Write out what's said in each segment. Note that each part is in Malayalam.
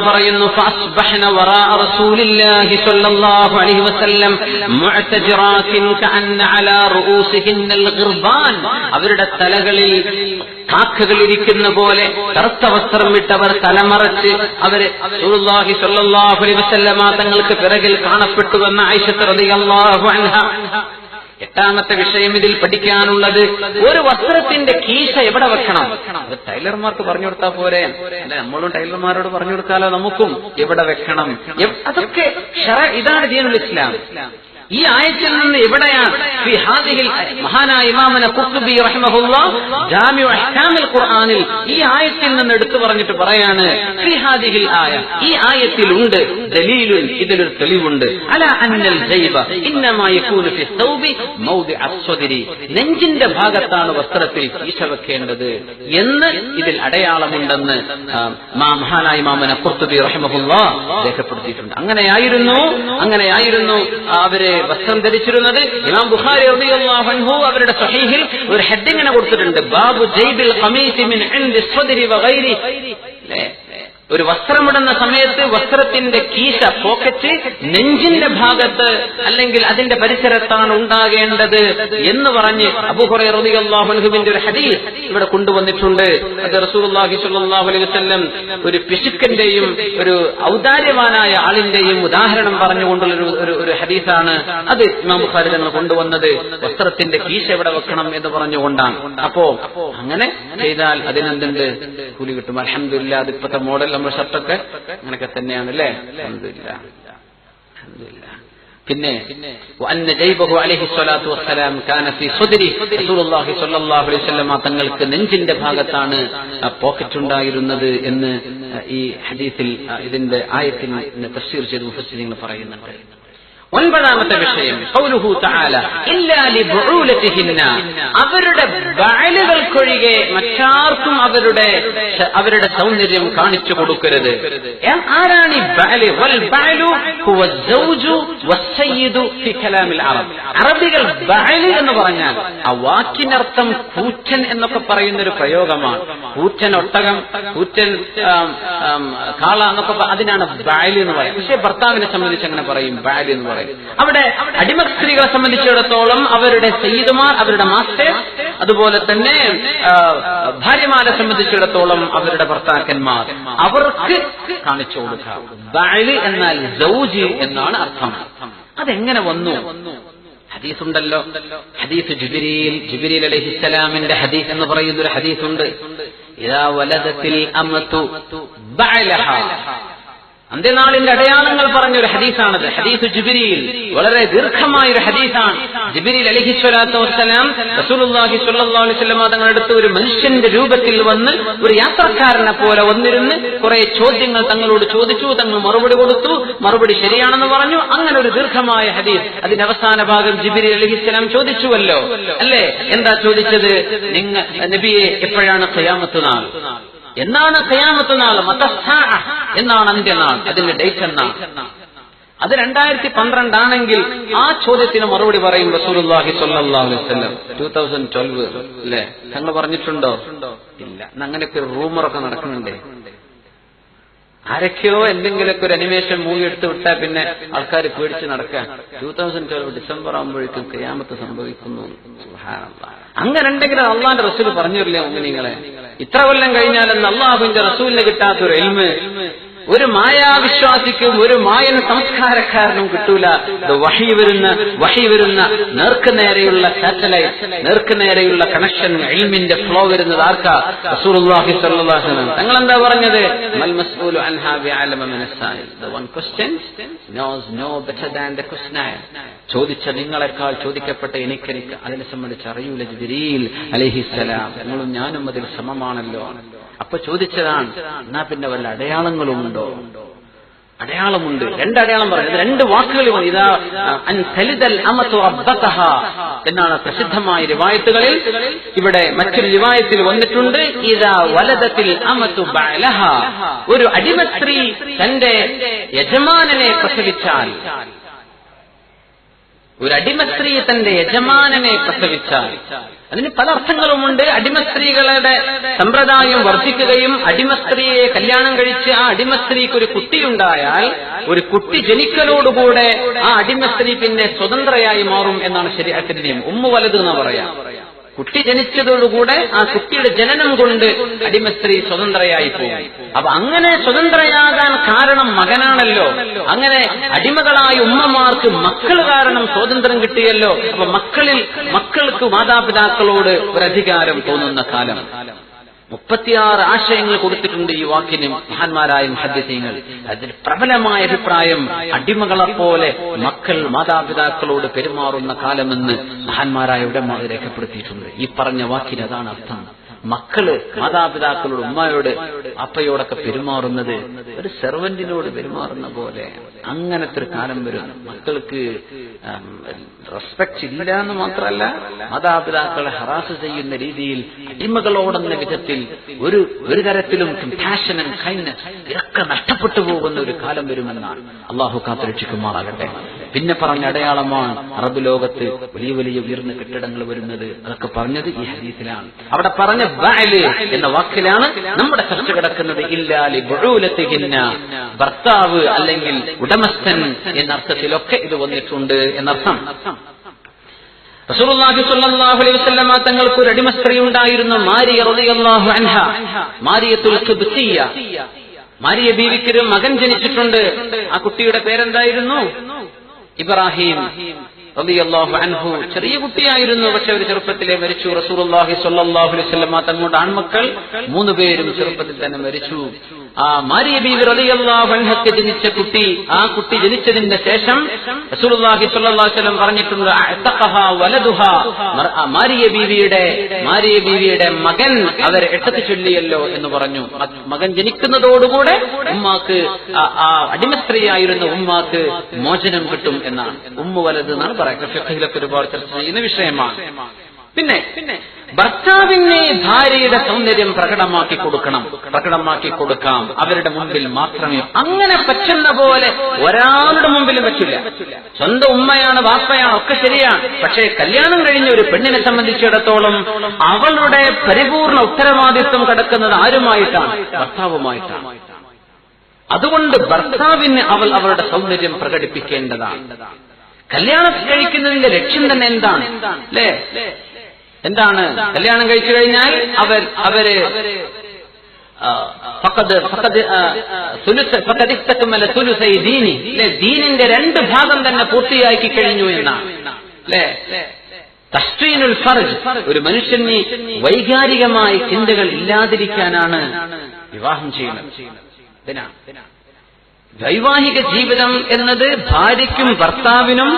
പറയുന്നു അവരുടെ തലകളിൽ കാക്കകൾ ഇരിക്കുന്ന പോലെ കറുത്ത വസ്ത്രം വിട്ടവർ തലമറച്ച് അവർ സുല്ലാഹി തങ്ങൾക്ക് പിറകിൽ കാണപ്പെട്ടുവെന്ന ഐഷത്ത് റതിയല്ലാഹു അൻഹ എട്ടാമത്തെ വിഷയം ഇതിൽ പഠിക്കാനുള്ളത് ഒരു വസ്ത്രത്തിന്റെ കീശ എവിടെ വെക്കണം? അത് ടൈലർമാർക്ക് പറഞ്ഞു കൊടുത്താൽ പോരെ. അല്ലെ നമ്മളും ടൈലർമാരോട് പറഞ്ഞു കൊടുത്താലോ നമുക്കും എവിടെ വെക്കണം? അതൊക്കെ ഇതാണ് ഇസ്ലാം. ഈ ആയത്തിൽ നിന്ന് ഹാദിഹിൽ മഹാനായ ഇമാമന കുത്തുബി റഹ്മഹുല്ല ജാമിഉ അഹ്കാമിൽ ഖുർആനിൽ ഈ ആയത്തിൽ നിന്ന് എടുത്തു പറഞ്ഞിട്ട് പറയാണ് ആയ. ഈ ആയത്തിലുണ്ട് ദലീലുൻ ഇതിലൊരു തെളിവുണ്ട്. അല അന്നൽ ജൈബ ഇന്നമായി ഫി സൗബി മൗദി അസ്വദരി നെഞ്ചിന്റെ ഭാഗത്താണ് വസ്ത്രത്തിൽ ഈശ വെക്കേണ്ടത് എന്ന് ഇതിൽ അടയാളമുണ്ടെന്ന് മഹാനായ ഇമാമന കുർത്തുബി റഹ്മഹുല്ല രേഖപ്പെടുത്തിയിട്ടുണ്ട്. അങ്ങനെയായിരുന്നു അങ്ങനെയായിരുന്നു അവർ വസ്ത്രം ധരിച്ചിരുന്നത് ഇമാം ബുഖാരി റളിയല്ലാഹു അവരുടെ സഹീഹിൽ ഒരു ഹെഡിങ്ങിനെ കൊടുത്തിട്ടുണ്ട് ബാബു ജയ്ബിൽ മിൻ ഇൻദി വഗൈരി? ഒരു വസ്ത്രമിടുന്ന സമയത്ത് വസ്ത്രത്തിന്റെ കീശ പോക്കറ്റ് നെഞ്ചിന്റെ ഭാഗത്ത് അല്ലെങ്കിൽ അതിന്റെ പരിസരത്താണ് ഉണ്ടാകേണ്ടത് എന്ന് പറഞ്ഞ് അബുഹുറൈ റളിയല്ലാഹുവിന്റെ ഒരു ഹദീസ് ഇവിടെ കൊണ്ടുവന്നിട്ടുണ്ട്. അത് റസൂലുള്ളാഹി സ്വല്ലല്ലാഹു അലൈഹി വസല്ലം ഒരു പിശുക്കന്റെയും ഒരു ഔദാര്യവാനായ ആളിന്റെയും ഉദാഹരണം പറഞ്ഞുകൊണ്ടുള്ള ഒരു- ഒരു അത് ഇമാം ബുഖാരി തങ്ങൾ കൊണ്ടുവന്നത്. വസ്ത്രത്തിന്റെ കീശ എവിടെ വെക്കണം എന്ന് പറഞ്ഞുകൊണ്ടാണ്. അപ്പോ അങ്ങനെ ചെയ്താൽ അതിനെന്തുണ്ട്? കൂലി കിട്ടും. അലഹമില്ല അത് മോഡൽ നമ്മുടെ ഷർട്ടൊക്കെ അങ്ങനെയൊക്കെ തന്നെയാണ് അല്ലേ. പിന്നെ ജൈബഹു അലൈഹി വസല്ലമ തങ്ങൾക്ക് നെഞ്ചിന്റെ ഭാഗത്താണ് പോക്കറ്റ് ഉണ്ടായിരുന്നത് എന്ന് ഈ ഹദീസിൽ ഇതിന്റെ ആയത്തിൽ തഫ്സീർ ചെയ്ത് മുഫസ്സിരിങ്ങൾ പറയുന്നുണ്ട്. ഒൻപതാമത്തെ വിഷയം അവരുടെ വയലുകൾക്കൊഴികെ മറ്റാർക്കും അവരുടെ അവരുടെ സൗന്ദര്യം കാണിച്ചു കൊടുക്കരുത്. ആരാണ് ഈ അറബികൾ ബഴൽ എന്ന് പറഞ്ഞാൽ ആ വാക്കിനർത്ഥം കൂറ്റൻ എന്നൊക്കെ പറയുന്ന ഒരു പ്രയോഗമാണ്. കൂറ്റൻ ഒട്ടകം കൂറ്റൻ കാള എന്നൊക്കെ അതിനാണ് ബഴൽ എന്ന് പറയുന്നത്. പക്ഷെ ഭർത്താവിനെ സംബന്ധിച്ച് അങ്ങനെ പറയും ബഴൽ എന്ന് പറയും. അവിടെ അടിമ സ്ത്രീകളെ സംബന്ധിച്ചിടത്തോളം അവരുടെ സയ്യിദുമാർ അവരുടെ മാസ്റ്റേഴ്സ് അതുപോലെ തന്നെ ഭാര്യമാരെ സംബന്ധിച്ചിടത്തോളം അവരുടെ ഭർത്താക്കന്മാർ. അവർക്ക് കാണിച്ചു കൊടുക്കാം. ബഅൽ എന്നാൽ സൗജി എന്നാണ് അർത്ഥം. അതെങ്ങനെ വന്നു? ഹദീസുണ്ടല്ലോ. ഹദീസ് ജുബിരിയിൽ ജുബിരിൽ അലഹിസ്സലാമിന്റെ ഹദീസ് എന്ന് പറയുന്ന ഒരു ഹദീസുണ്ട്. ഇതാ വലതത്തിൽ അമത്തു അന്ത്യനാളിന്റെ അടയാളങ്ങൾ പറഞ്ഞ ഒരു ഹദീസാണത്. ഹദീസ് ജുബിരിയിൽ വളരെ ദീർഘമായ ഒരു ഹദീസാണ് ജുബിരി വസ്സലാം അലൈഹി തങ്ങളുടെ അടുത്ത് ഒരു മനുഷ്യന്റെ രൂപത്തിൽ വന്ന് ഒരു യാത്രക്കാരനെ പോലെ വന്നിരുന്ന് കുറെ ചോദ്യങ്ങൾ തങ്ങളോട് ചോദിച്ചു തങ്ങൾ മറുപടി കൊടുത്തു. മറുപടി ശരിയാണെന്ന് പറഞ്ഞു. അങ്ങനെ ഒരു ദീർഘമായ ഹദീസ് അതിന്റെ അവസാന ഭാഗം ജിബിരി അലഹിസ്സലാം ചോദിച്ചുവല്ലോ. അല്ലേ? എന്താ ചോദിച്ചത്? നിങ്ങൾ നബിയെ എപ്പോഴാണ് ഖിയാമത്ത് നാൾ? എന്നാണ് ഖിയാമത്ത് നാൾ എന്നാണ് അന്ത്യനാൾ അതിന്റെ ഡേറ്റ് എന്നാണ് അത് രണ്ടായിരത്തി പന്ത്രണ്ടാണെങ്കിൽ ആ ചോദ്യത്തിന് മറുപടി പറയും അലൈഹി വസല്ലം. ടൂ തൗസൻഡ് ട്വൽവ് അല്ലെ? ഞങ്ങൾ പറഞ്ഞിട്ടുണ്ടോ? ഇല്ല. അങ്ങനെയൊക്കെ റൂമറൊക്കെ നടക്കുന്നുണ്ടേ. ആരൊക്കെയോ എന്തെങ്കിലുമൊക്കെ ഒരു അനിമേഷൻ മൂവി എടുത്ത് വിട്ടാൽ പിന്നെ ആൾക്കാർ പേടിച്ച് നടക്കാൻ ടൂ തൗസൻഡ് ട്വൽവ് ഡിസംബർ ആകുമ്പോഴേക്കും കയ്യാമത്ത് സംഭവിക്കുന്നു. അങ്ങനെ ഉണ്ടെങ്കിലും അള്ളാന്റെ റസൂൽ പറഞ്ഞില്ലേ നിങ്ങളെ ഇത്ര കൊല്ലം കഴിഞ്ഞാലെന്ന് അള്ളാഹുവിന്റെ റസൂലിന് കിട്ടാത്തൊരു എൽമ് ഒരു മായാവിശ്വാസിക്കും ഒരു മായന സംസ്കാരക്കാരനും കിട്ടൂല. വഹി വരുന്ന വഹി വരുന്ന നേർക്ക് നേരെയുള്ള സാറ്റലൈറ്റ് നേർക്ക് നേരെയുള്ള കണക്ഷൻ എൽമിന്റെ ഫ്ലോ വരുന്നത് ആർക്കാ? തങ്ങൾ എന്താ പറഞ്ഞത്? ചോദിച്ച നിങ്ങളെക്കാൾ ചോദിക്കപ്പെട്ട എനിക്കെനിക്ക് അതിനെ സംബന്ധിച്ച് അറിയൂല ജിബിരിൽ അലഹിസലാം നിങ്ങളും ഞാനും അതിൽ സമമാണല്ലോ. അപ്പൊ ചോദിച്ചതാണ് എന്നാ പിന്നെ വല്ല അടയാളങ്ങളും ഉണ്ടോ അടയാളമുണ്ട്. രണ്ട് അടയാളം പറയുന്നത് രണ്ട് വാക്കുകൾ. ഇതാ എന്നാണ് പ്രസിദ്ധമായ റിവായത്തുകളിൽ ഇവിടെ മറ്റൊരു റിവായത്തിൽ വന്നിട്ടുണ്ട്. ഇതാ വലതത്തിൽ അമത്തു ഒരു അടിമ സ്ത്രീ തന്റെ യജമാനനെ പ്രസവിച്ചാൽ ഒരു അടിമ സ്ത്രീ തന്റെ യജമാനനെ പ്രസവിച്ചാൽ. അതിന് പല അർത്ഥങ്ങളുമുണ്ട്. അടിമസ്ത്രീകളുടെ സമ്പ്രദായം വർദ്ധിക്കുകയും അടിമ സ്ത്രീയെ കല്യാണം കഴിച്ച് ആ അടിമസ്ത്രീക്ക് ഒരു കുട്ടിയുണ്ടായാൽ ഒരു കുട്ടി ജനിക്കലോടുകൂടെ ആ അടിമസ്ത്രീ പിന്നെ സ്വതന്ത്രയായി മാറും എന്നാണ് ശരി നിയമം. ഉമ്മ വലത് എന്ന് പറയാം. കുട്ടി ജനിച്ചതോടുകൂടെ ആ കുട്ടിയുടെ ജനനം കൊണ്ട് അടിമ സ്ത്രീ സ്വതന്ത്രയായി പോകും അപ്പൊ അങ്ങനെ സ്വതന്ത്രയാകാൻ കാരണം മകനാണല്ലോ. അങ്ങനെ അടിമകളായ ഉമ്മമാർക്ക് മക്കൾ കാരണം സ്വാതന്ത്ര്യം കിട്ടിയല്ലോ. അപ്പൊ മക്കളിൽ മക്കൾക്ക് മാതാപിതാക്കളോട് ഒരധികാരം തോന്നുന്ന കാലം. മുപ്പത്തിയാറ് ആശയങ്ങൾ കൊടുത്തിട്ടുണ്ട് ഈ വാക്കിന് മഹാന്മാരായ മഹദ്യസീങ്ങൾ അതിൽ പ്രബലമായ അഭിപ്രായം അടിമകളെപ്പോലെ മക്കൾ മാതാപിതാക്കളോട് പെരുമാറുന്ന കാലമെന്ന് മഹാന്മാരായ ഉടമ രേഖപ്പെടുത്തിയിട്ടുണ്ട്. ഈ പറഞ്ഞ വാക്കിന് അതാണ് അർത്ഥം. മക്കൾ മാതാപിതാക്കളോട് ഉമ്മയോട് അപ്പയോടൊക്കെ പെരുമാറുന്നത് ഒരു സെർവന്റിനോട് പെരുമാറുന്ന പോലെ. അങ്ങനത്തെ ഒരു കാലം വരും. മക്കൾക്ക് റെസ്പെക്ട് ഇല്ല എന്ന് മാത്രമല്ല മാതാപിതാക്കളെ ഹറാസ് ചെയ്യുന്ന രീതിയിൽ അടിമകളോടെന്ന വിധത്തിൽ ഒരു ഒരു തരത്തിലും കമ്പാഷൻ ആൻഡ് കൈൻഡ്നസ് ഇതൊക്കെ നഷ്ടപ്പെട്ടു പോകുന്ന ഒരു കാലം വരുമെന്നാണ്. അള്ളാഹു കാത്തുരക്ഷിക്കുമാറാകട്ടെ. പിന്നെ പറഞ്ഞ അടയാളമാണ് അറബ് ലോകത്ത് വലിയ വലിയ ഉയർന്ന കെട്ടിടങ്ങൾ വരുന്നത്. അതൊക്കെ പറഞ്ഞത് ഈ ഹദീസിലാണ്. അവിടെ പറഞ്ഞ ബാൽ എന്ന വാക്കിലാണ് നമ്മുടെ ചർച്ച കിടക്കുന്നത്. ഇല്ലാലി ബുഴൂലത്തിഹിന്ന ഭർത്താവ് അല്ലെങ്കിൽ ഉടമസ്ഥൻ എന്നർത്ഥത്തിലൊക്കെ ഇത് വന്നിട്ടുണ്ട് എന്നർത്ഥം. റസൂലുള്ളാഹി അലൈഹി വസല്ലമ തങ്ങൾക്ക് ഒരു അടിമ സ്ത്രീ ഉണ്ടായിരുന്നു മാരിയ റളിയല്ലാഹു അൻഹ. മാരിയത്തുൽ മാരിയ ബീവിക്ക് മകൻ ജനിച്ചിട്ടുണ്ട്. ആ കുട്ടിയുടെ പേരെന്തായിരുന്നു? ഇബ്രാഹിം റളിയല്ലാഹു അൻഹു ചെറിയ കുട്ടിയായിരുന്നു പക്ഷെ ഒരു ചെറുപ്പത്തിലെ മരിച്ചു. റസൂർ അള്ളാഹി അലൈഹി വസല്ലമ തങ്ങളുടെ ആൺമക്കൾ മൂന്ന് പേരും ചെറുപ്പത്തിൽ തന്നെ മരിച്ചു. ആ മാരിയ ബീവി റളിയല്ലാഹു അൻഹക്ക് ജനിച്ച കുട്ടി ആ കുട്ടി ജനിച്ചതിന് ശേഷം റസൂലുള്ളാഹി സ്വല്ലല്ലാഹു അലൈഹി വസല്ലം പറഞ്ഞിട്ടുണ്ട് അഅതഖഹ വലദുഹ. മാരിയ ബീവിയുടെ മാരിയ ബീവിയുടെ മകൻ അവർ എട്ടത്ത് ചൊല്ലിയല്ലോ എന്ന് പറഞ്ഞു. മകൻ ജനിക്കുന്നതോടുകൂടെ ഉമ്മാക്ക് ആ- അടിമസ്ത്രീയായിരുന്ന ഉമ്മാക്ക് മോചനം കിട്ടും എന്നാണ്. ഉമ്മ വലത് എന്നാണ് പറയുന്നത് ഒരുപാട് ചർച്ച ചെയ്യുന്ന വിഷയമാണ്. പിന്നെ പിന്നെ ഭർത്താവിനെ ഭാര്യയുടെ സൗന്ദര്യം പ്രകടമാക്കി കൊടുക്കണം. പ്രകടമാക്കി കൊടുക്കാം. അവരുടെ മുമ്പിൽ മാത്രമേ അങ്ങനെ പറ്റുന്ന പോലെ ഒരാളുടെ മുമ്പിലും പറ്റില്ല. സ്വന്തം ഉമ്മയാണ് വാപ്പയാണ് ഒക്കെ ശരിയാണ്. പക്ഷേ കല്യാണം കഴിഞ്ഞ ഒരു പെണ്ണിനെ സംബന്ധിച്ചിടത്തോളം അവളുടെ പരിപൂർണ ഉത്തരവാദിത്വം കിടക്കുന്നത് ആരുമായിട്ടാണ്? ഭർത്താവുമായിട്ടാണ്. അതുകൊണ്ട് ഭർത്താവിന് അവൾ അവളുടെ സൗന്ദര്യം പ്രകടിപ്പിക്കേണ്ടതാണ്. കല്യാണം കഴിക്കുന്നതിന്റെ ലക്ഷ്യം തന്നെ എന്താണ്? അല്ലേ? എന്താണ്? കല്യാണം കഴിച്ചു കഴിഞ്ഞാൽ അവർ അവർ ദീനിന്റെ രണ്ട് ഭാഗം തന്നെ പൂർത്തിയാക്കി കഴിഞ്ഞു എന്നാണ്. അല്ലേ? തസ്ട്രീനുൽ ഫർജ്. ഒരു മനുഷ്യന് വൈകാരികമായ ചിന്തകൾ ഇല്ലാതിരിക്കാനാണ് വിവാഹം ചെയ്യുന്നത്. വൈവാഹിക ജീവിതം എന്നത് ഭാര്യയ്ക്കും ഭർത്താവിനും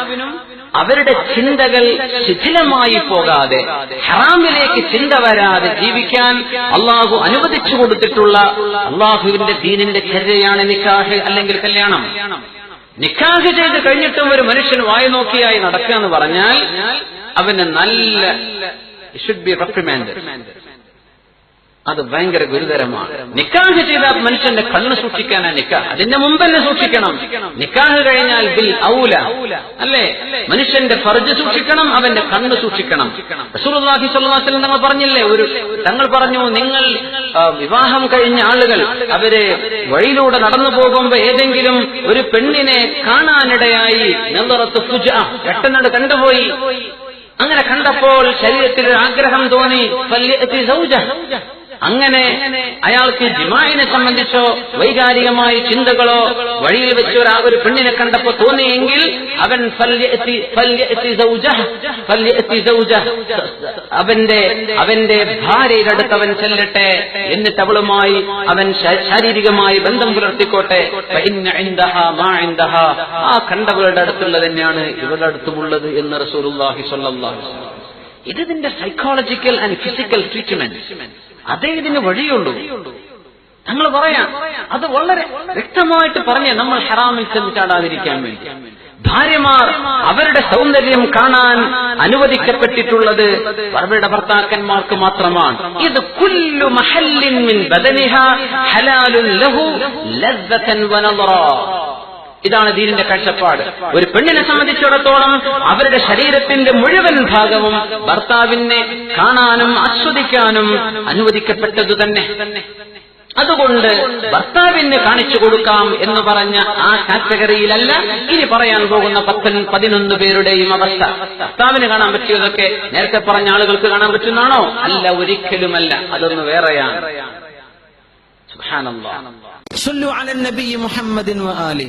അവരുടെ ചിന്തകൾ ശിഥിലമായി പോകാതെ ഹറാമിലേക്ക് ചിന്ത വരാതെ ജീവിക്കാൻ അള്ളാഹു അനുവദിച്ചു കൊടുത്തിട്ടുള്ള അള്ളാഹുവിന്റെ ദീനിന്റെ ചര്യയാണ് നിക്കാഹ് അല്ലെങ്കിൽ കല്യാണം. നിക്കാഹ് ചെയ്ത് കഴിഞ്ഞിട്ടും ഒരു മനുഷ്യൻ വായു നോക്കിയായി നടക്കുക എന്ന് പറഞ്ഞാൽ അവന് നല്ല ഷുഡ് ബി റെപ്രിമാൻഡ് അത് ഭയങ്കര ഗുരുതരമാണ്. നിക്കാഹ് ചെയ്ത മനുഷ്യന്റെ കണ്ണ് സൂക്ഷിക്കാനാ നിക്കാഹ്. അതിന്റെ മുമ്പ് തന്നെ സൂക്ഷിക്കണം. നിക്കാഹ് കഴിഞ്ഞാൽ ബിൽ ഔല. അല്ലേ? മനുഷ്യന്റെ ഫർജ് സൂക്ഷിക്കണം അവന്റെ കണ്ണ് സൂക്ഷിക്കണം. റസൂലുള്ളാഹി സ്വല്ലാസ്ലം തങ്ങൾ പറഞ്ഞില്ലേ? ഒരു തങ്ങൾ പറഞ്ഞു നിങ്ങൾ വിവാഹം കഴിഞ്ഞ ആളുകൾ അവരെ വഴിയിലൂടെ നടന്നു പോകുമ്പോ ഏതെങ്കിലും ഒരു പെണ്ണിനെ കാണാനിടയായി. നെല്ലറത്ത് ഫുജ പെട്ടെന്നത് കണ്ടുപോയി. അങ്ങനെ കണ്ടപ്പോൾ ശരീരത്തിൽ ആഗ്രഹം തോന്നി. അങ്ങനെ അയാൾക്ക് ജിമായിനെ സംബന്ധിച്ചോ വൈകാരികമായ ചിന്തകളോ വഴിയിൽ വെച്ച് ഒരു ആ ഒരു പെണ്ണിനെ കണ്ടപ്പോ തോന്നിയെങ്കിൽ അവൻ. അവന്റെ അവന്റെ ഭാര്യയുടെ അടുത്ത് അവൻ ചെല്ലട്ടെ എന്നിട്ട് അവളുമായി അവൻ ശാരീരികമായി ബന്ധം പുലർത്തിക്കോട്ടെ. ആ കണ്ടവളുടെ അടുത്തുള്ളത് തന്നെയാണ് ഇവരുടെ അടുത്തുമുള്ളത് എന്ന് റസൂലുള്ളാഹി സ്വല്ലല്ലാഹു അലൈഹി വസല്ലം ഇത് ഇതിന്റെ സൈക്കോളജിക്കൽ ആൻഡ് ഫിസിക്കൽ ട്രീറ്റ്മെന്റ് ഇതിന് വഴിയുള്ളൂ. നമ്മൾ പറയാം അത് വളരെ വ്യക്തമായിട്ട് പറഞ്ഞ് നമ്മൾ ഹറാമിൽ ചെന്ന് ചാടാതിരിക്കാൻ വേണ്ടി. ഭാര്യമാർ അവരുടെ സൗന്ദര്യം കാണാൻ അനുവദിക്കപ്പെട്ടിട്ടുള്ളത് അവരുടെ ഭർത്താക്കന്മാർക്ക് മാത്രമാണ്. ഇത് കുല്ലു മഹല്ലിൻ മിൻ ബദനിഹ ഹലാലു ലഹു ലസ്സതൻ വനദറ. ഇതാണ് ദീനിന്റെ കാഴ്ചപ്പാട്. ഒരു പെണ്ണിനെ സംബന്ധിച്ചിടത്തോളം അവരുടെ ശരീരത്തിന്റെ മുഴുവൻ ഭാഗവും ഭർത്താവിനെ കാണാനും ആസ്വദിക്കാനും അനുവദിക്കപ്പെട്ടത് തന്നെ. അതുകൊണ്ട് ഭർത്താവിന് കാണിച്ചു കൊടുക്കാം എന്ന് പറഞ്ഞ ആ കാറ്റഗറിയിലല്ല ഇനി പറയാൻ പോകുന്ന പത്തൻ പതിനൊന്ന് പേരുടെയും അവസ്ഥ. ഭർത്താവിന് കാണാൻ പറ്റിയതൊക്കെ നേരത്തെ പറഞ്ഞ ആളുകൾക്ക് കാണാൻ പറ്റുന്നതാണോ? അല്ല ഒരിക്കലുമല്ല. അതൊന്ന് വേറെയാണ്. സുബ്ഹാനല്ലാഹ് സല്ലു അലൻ നബി മുഹമ്മദിൻ വആലി